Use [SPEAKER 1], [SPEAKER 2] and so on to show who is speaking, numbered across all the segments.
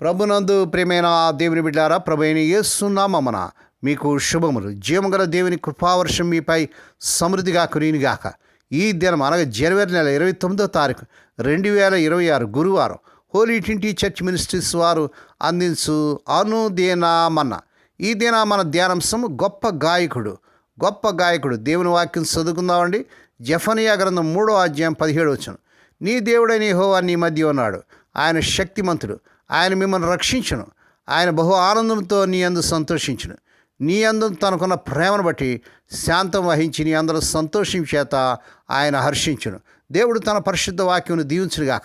[SPEAKER 1] ప్రభునందు ప్రేమైన దేవుని బిడ్డారా ప్రభు అయిన ఏసునామన మీకు శుభములు. జీవగల దేవుని కృపావర్షం మీపై సమృద్ధిగా కురినిగాక ఈ దినం అనగా జనవరి నెల ఇరవై తొమ్మిదో తారీఖు రెండు వేల ఇరవై ఆరు గురువారం హోలీ ట్వంటీ చర్చ్ మినిస్ట్రీస్ వారు అందించు అనుదేనామన్న ఈ దిన మన ధ్యానాంశం గొప్ప గాయకుడు గొప్ప గాయకుడు. దేవుని వాక్యం చదువుకుందామండి. జఫనియా గ్రంథం మూడో అధ్యాయం పదిహేడు వచ్చును నీ దేవుడైన హోవా నీ మధ్య ఉన్నాడు. ఆయన శక్తిమంతుడు. ఆయన మిమ్మల్ని రక్షించును. ఆయన బహు ఆనందంతో నీ అందు సంతోషించును. నీ అందు తనకున్న ప్రేమను బట్టి శాంతం వహించి నీ అందరూ సంతోషం చేత ఆయన హర్షించును. దేవుడు తన పరిశుద్ధ వాక్యం దీవించునుగాక.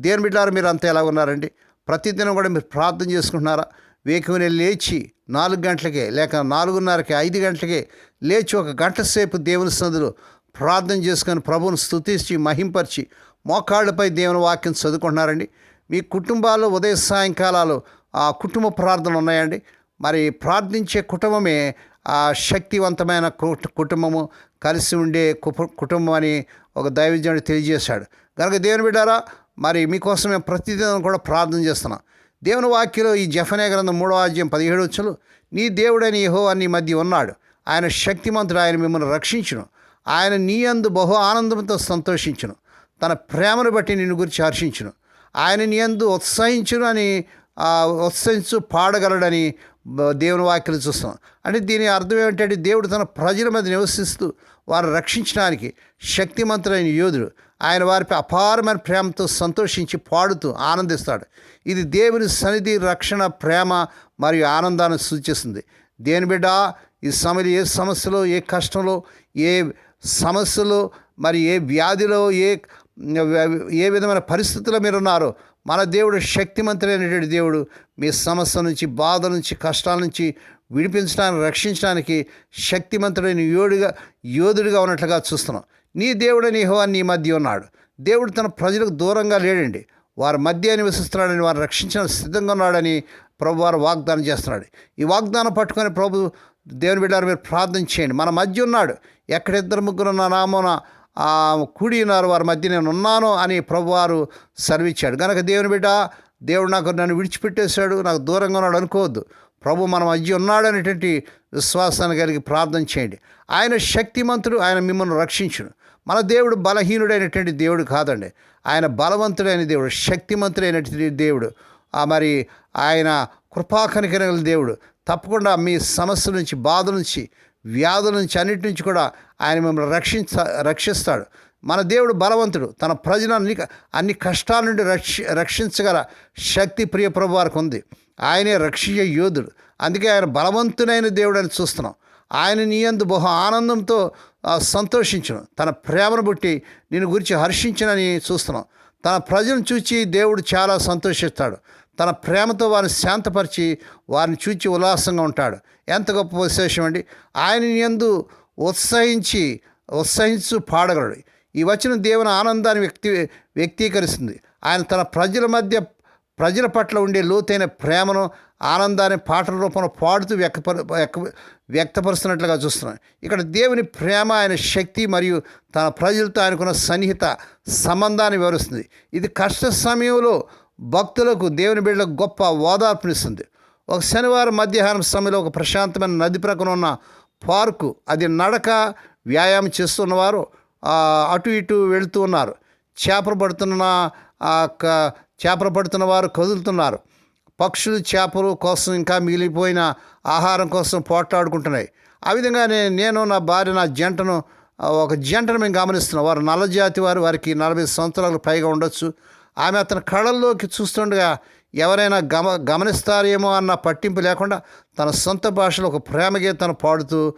[SPEAKER 1] దేని బిడ్డారు మీరు అంతా ఎలా ఉన్నారండి? ప్రతిదినం కూడా మీరు ప్రార్థన చేసుకుంటున్నారా? వేకువనే లేచి నాలుగు గంటలకే లేక నాలుగున్నరకి ఐదు గంటలకే లేచి ఒక గంట సేపు దేవుని సందులో ప్రార్థన చేసుకొని ప్రభువును స్తుతించి మహింపరిచి మోకాళ్ళపై దేవుని వాక్యం చదువుకుంటున్నారండి. మీ కుటుంబాల్లో ఉదయ సాయంకాలాలు ఆ కుటుంబ ప్రార్థనలు ఉన్నాయండి. మరి ప్రార్థించే కుటుంబమే ఆ శక్తివంతమైన కు- కుటుంబము కలిసి ఉండే కుటుంబం అని ఒక దైవజనుడు తెలియజేశాడు. కనుక దేవుని బిడ్డారా మరి మీకోసం మేము ప్రతిదినం కూడా ప్రార్థన చేస్తున్నాం. దేవుని వాక్యలో ఈ జఫనే గ్రంథం మూడో అధ్యాయం పదిహేడు వచ్చులు నీ దేవుడని యహో అని మధ్య ఉన్నాడు. ఆయన శక్తిమంతుడు ఆయన మిమ్మల్ని రక్షించును. ఆయన నీ అందు బహు ఆనందంతో సంతోషించును. తన ప్రేమను బట్టి నిన్ను గురించి హర్షించును. ఆయన ఎందు అందు ఉత్సహించును అని ఉత్సహించు పాడగలడని దేవుని వాక్యం చూస్తాం. అంటే దీని అర్థం ఏమిటంటే దేవుడు తన ప్రజల మీద నివసిస్తూ వారు రక్షించడానికి శక్తిమంతులైన యోధుడు ఆయన వారిపై అపారమైన ప్రేమతో సంతోషించి పాడుతూ ఆనందిస్తాడు. ఇది దేవుని సన్నిధి రక్షణ ప్రేమ మరియు ఆనందాన్ని సూచిస్తుంది. దేని బిడ్డ ఈ సమయంలో ఏ సమస్యలో ఏ కష్టంలో ఏ సమస్యలో మరి ఏ వ్యాధిలో ఏ ఏ విధమైన పరిస్థితుల్లో మీరు ఉన్నారో మన దేవుడు శక్తిమంతుడైనటువంటి దేవుడు మీ సమస్య నుంచి బాధ నుంచి కష్టాల నుంచి విడిపించడానికి రక్షించడానికి శక్తిమంతుడైన యోడుగా యోధుడిగా ఉన్నట్లుగా చూస్తున్నాం. నీ దేవుడు యెహోవా నీ మధ్య ఉన్నాడు. దేవుడు తన ప్రజలకు దూరంగా లేడండి. వారి మధ్య నివసిస్తున్నాడని వారిని రక్షించడానికి సిద్ధంగా ఉన్నాడని ప్రభు వారు వాగ్దానం చేస్తున్నాడు. ఈ వాగ్దానం పట్టుకొని ప్రభు దేవుని బిడ్డారు మీరు ప్రార్థన చేయండి. మన మధ్య ఉన్నాడు. ఎక్కడ ఇద్దరు ముగ్గురు నా నామోన కూడి ఉన్నారు వారి మధ్య నేను ఉన్నాను అని ప్రభువారు సెలవిచ్చాడు. కనుక దేవుని బిడ్డ దేవుడు నాకు నన్ను విడిచిపెట్టేశాడు నాకు దూరంగా ఉన్నాడు అనుకోవద్దు. ప్రభు మన మధ్య ఉన్నాడు అనేటువంటి విశ్వాసాన్ని కలిగి ప్రార్థన చేయండి. ఆయన శక్తిమంతుడు ఆయన మిమ్మల్ని రక్షించును. మన దేవుడు బలహీనుడైనటువంటి దేవుడు కాదండి. ఆయన బలవంతుడైన దేవుడు శక్తిమంతుడైనటువంటి దేవుడు. ఆ మరి ఆయన కృపాకనికరగల దేవుడు. తప్పకుండా మీ సమస్య నుంచి బాధ నుంచి వ్యాధుల నుంచి అన్నిటి నుంచి కూడా ఆయన మిమ్మల్ని రక్షించ రక్షిస్తాడు. మన దేవుడు బలవంతుడు. తన ప్రజలను అన్ని అన్ని కష్టాల నుండి రక్షి రక్షించగల శక్తి ప్రియ ప్రభు వారికి ఉంది. ఆయనే రక్షించే యోధుడు. అందుకే ఆయన బలవంతుడైన దేవుడు అని చూస్తున్నాం. ఆయన నీయందు బహు ఆనందంతో సంతోషించను. తన ప్రేమను బట్టి నేను గురించి హర్షించనని చూస్తున్నాం. తన ప్రజలను చూచి దేవుడు చాలా సంతోషిస్తాడు. తన ప్రేమతో వారిని శాంతపరిచి వారిని చూచి ఉల్లాసంగా ఉంటాడు. ఎంత గొప్ప విశేషం అండి. ఆయన ఎందు ఉత్సహించి ఉత్సహించు పాడగలడు. ఈ వచ్చిన దేవుని ఆనందాన్ని వ్యక్తి వ్యక్తీకరిస్తుంది. ఆయన తన ప్రజల మధ్య ప్రజల పట్ల ఉండే లోతైన ప్రేమను ఆనందాన్ని పాటల రూపంలో పాడుతూ వ్యక్తపర వ్యక్తపరుస్తున్నట్లుగా చూస్తున్నాం. ఇక్కడ దేవుని ప్రేమ ఆయన శక్తి మరియు తన ప్రజలతో ఆయనకున్న సన్నిహిత సంబంధాన్ని వివరిస్తుంది. ఇది కష్ట సమయంలో భక్తులకు దేవుని బిడ్డలకు గొప్ప ఓదార్పునిస్తుంది. ఒక శనివారం మధ్యాహ్నం సమయంలో ఒక ప్రశాంతమైన నది ప్రక్కన ఉన్న పార్కు అది నడక వ్యాయామం చేస్తున్నవారు అటు ఇటు వెళుతూ ఉన్నారు. చేపలు పడుతున్న ఆ, క- చేపలు పడుతున్న వారు కదులుతున్నారు. పక్షులు చేపలు కోసం ఇంకా మిగిలిపోయిన ఆహారం కోసం పోట్లాడుకుంటున్నాయి. ఆ విధంగానే నేను నా భార్య నా జంటను ఒక జంటను మేము గమనిస్తున్నాం. వారు నల్ల జాతి వారు వారికి నలభై సంవత్సరాలకు పైగా ఉండొచ్చు. ఆమె అతని కళ్ళల్లోకి చూస్తుండగా ఎవరైనా గమ గమనిస్తారేమో అన్న పట్టింపు లేకుండా తన సొంత భాషలో ఒక ప్రేమ గీతాన్ని పాడుతూ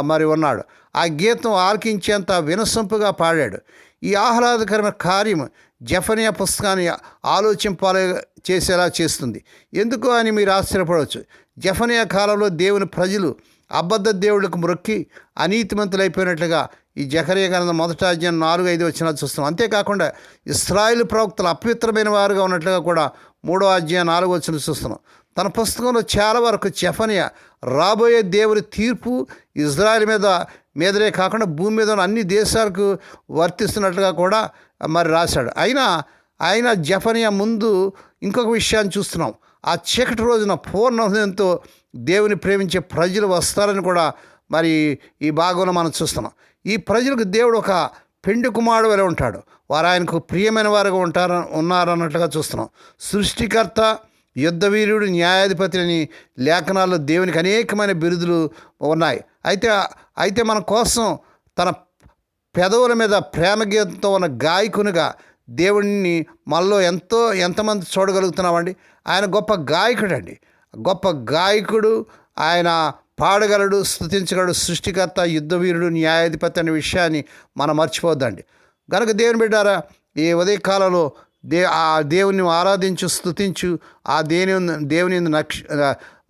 [SPEAKER 1] మరి ఉన్నాడు. ఆ గీతం ఆలకించేంత వినసొంపుగా పాడాడు. ఈ ఆహ్లాదకరమైన కార్యం జఫనియా పుస్తకాన్ని ఆలోచింపాలే చేసేలా చేస్తుంది. ఎందుకు అని మీరు ఆశ్చర్యపడవచ్చు. జఫనియా కాలంలో దేవుని ప్రజలు అబద్ధ దేవుళ్ళకు మొక్కి అనీతిమంతులైపోయినట్లుగా ఈ జకరియా గ్రంథం మొదట అధ్యాయం నాలుగు ఐదు వచ్చినా చూస్తున్నాం. అంతేకాకుండా ఇస్రాయిల్ ప్రవక్తలు అపవిత్రమైన వారుగా ఉన్నట్లుగా కూడా మూడో అధ్యాయం నాలుగు వచ్చిన చూస్తున్నాం. తన పుస్తకంలో చాలా వరకు జఫనియా రాబోయే దేవుని తీర్పు ఇజ్రాయెల్ మీద మీదనే కాకుండా భూమి మీద ఉన్న అన్ని దేశాలకు వర్తిస్తున్నట్లుగా కూడా మరి రాశాడు. అయినా ఆయన జఫనియా ముందు ఇంకొక విషయాన్ని చూస్తున్నాం. ఆ చీకటి రోజున పూర్ణ హృదయంతో దేవుని ప్రేమించే ప్రజలు వస్తారని కూడా మరి ఈ భాగంలో మనం చూస్తున్నాం. ఈ ప్రజలకు దేవుడు ఒక పెండి కుమారుడు వలె ఉంటాడు. వారు ఆయనకు ప్రియమైన వారుగా ఉంటారు ఉన్నారన్నట్లుగా చూస్తున్నాం. సృష్టికర్త యుద్ధవీరుడు న్యాయాధిపతి అని లేఖనాల్లో దేవునికి అనేకమైన బిరుదులు ఉన్నాయి. అయితే అయితే మన కోసం తన పెదవుల మీద ప్రేమ గీతంతో ఉన్న గాయకునిగా దేవుడిని మనలో ఎంతో ఎంతమంది చూడగలుగుతున్నామండి? ఆయన గొప్ప గాయకుడు అండి గొప్ప గాయకుడు ఆయన పాడగలడు స్థుతించగలడు సృష్టికర్త యుద్ధవీరుడు న్యాయాధిపతి అనే విషయాన్ని మనం మర్చిపోద్దండి కనుక దేవుని బిడ్డారా ఈ ఉదయకాలంలో దే ఆ దేవుని ఆరాధించు స్థుతించు ఆ దేవుని దేవుని నక్ష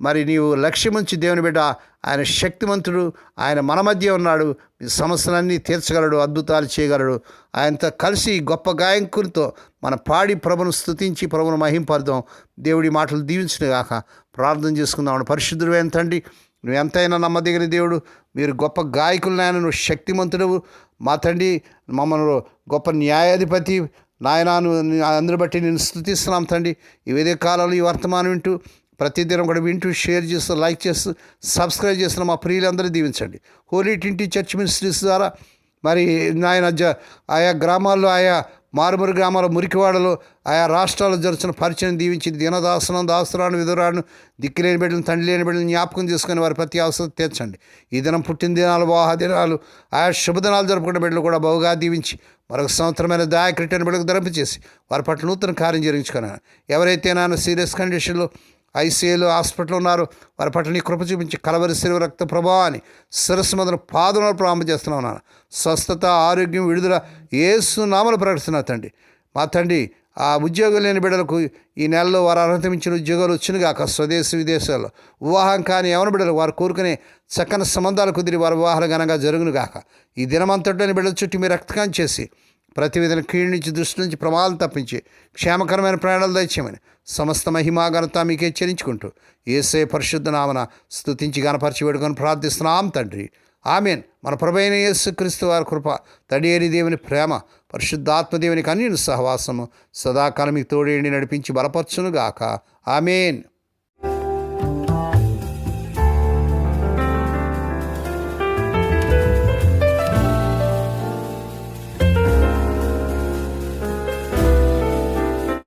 [SPEAKER 1] మరి నీవు లక్ష్యముంచి దేవుని బిడ్డ ఆయన శక్తిమంతుడు ఆయన మన మధ్య ఉన్నాడు సమస్యలన్నీ తీర్చగలడు అద్భుతాలు చేయగలడు. ఆయనతో కలిసి గొప్ప గాయకులతో మన పాడి ప్రభును స్థుతించి ప్రభును మహింపరుదాం. దేవుడి మాటలు దీవించిన గాక. ప్రార్థన చేసుకుందాం. పరిశుద్ధుడు తండ్రి నువ్వు ఎంతైనా నమ్మదగిన దేవుడు మీరు గొప్ప గాయకులనైనా నువ్వు శక్తిమంతుడు మా తండ్రి మమ్మల్ని గొప్ప న్యాయాధిపతి నాయనాను అందరి బట్టి నేను స్థుతిస్తున్నాం తండ్రి. ఇవేదే వేదే కాలంలో ఈ వర్తమానం వింటూ ప్రతిదినం కూడా వింటూ షేర్ చేస్తూ లైక్ చేస్తూ సబ్స్క్రైబ్ చేస్తున్న మా ప్రియులందరూ దీవించండి. హోలీ టింటి చర్చ్ మినిస్ట్రీస్ ద్వారా మరి నాయన జ ఆయా గ్రామాల్లో ఆయా మారుమూరు గ్రామాల మురికివాడలో ఆయా రాష్ట్రాల్లో జరుగుతున్న పరిచయం దీవించి దీనదాసనం దాసురాను విధురాను దిక్కులేని బిడ్డలను తండ్రి లేని బిడ్డలను జ్ఞాపకం చేసుకుని వారి ప్రతి అవసరం తీర్చండి. ఈ దినం పుట్టిన దినాలు వాహదినాలు ఆయా శుభదినాలు జరుపుకున్న బిడ్డలు కూడా బహుగా దీవించి మరొక సంవత్సరమైన దాయకరిటైన బిడ్డకు ధరింప చేసి వారి పట్ల నూతన కార్యం జరిగించుకున్నాను ఎవరైతే నాన్న సీరియస్ కండిషన్లో ఐసీయూలో హాస్పిటల్ ఉన్నారు. వారి పట్ల నీ కృప చూపించి కలవరి శిలువ రక్త ప్రభావాన్ని శిరస్సు మొదలు పాదములు ప్రారంభం చేస్తున్నాను స్వస్థత ఆరోగ్యం విడుదల ఏసు నామలు ప్రకటిస్తున్నా తండ్రి. మా తండ్రి ఆ ఉద్యోగం లేని బిడ్డలకు ఈ నెలలో వారు అర్హత మించిన ఉద్యోగాలు వచ్చిన కాక స్వదేశ విదేశాల్లో వివాహం కాని ఎవరి బిడ్డలు వారు కోరుకునే చక్కని సంబంధాలు కుదిరి వారి వివాహాలు ఘనంగా జరుగును గాక. ఈ దినమంతటిని బిడ్డల చుట్టూ మీరు రక్తకాం చేసి ప్రతి విధన కీడు నుంచి దృష్టి నుంచి ప్రమాదాలు తప్పించి క్షేమకరమైన ప్రయాణాలు దయచేయమని సమస్త మహిమా ఘనత మీకే చెల్లించుకుంటూ ఏసే పరిశుద్ధ నామన స్థుతించి గనపరిచి వేడుకొని ప్రార్థిస్తున్నాం తండ్రి. ఆమెన్. మన ప్రభైన యేసు క్రీస్తు వారి కృప తడియేరి దేవుని ప్రేమ పరిశుద్ధాత్మదేవునికి అన్ని సహవాసము సదాకాలం మీకు తోడేండి నడిపించి బలపరచునుగాక. ఆమెన్.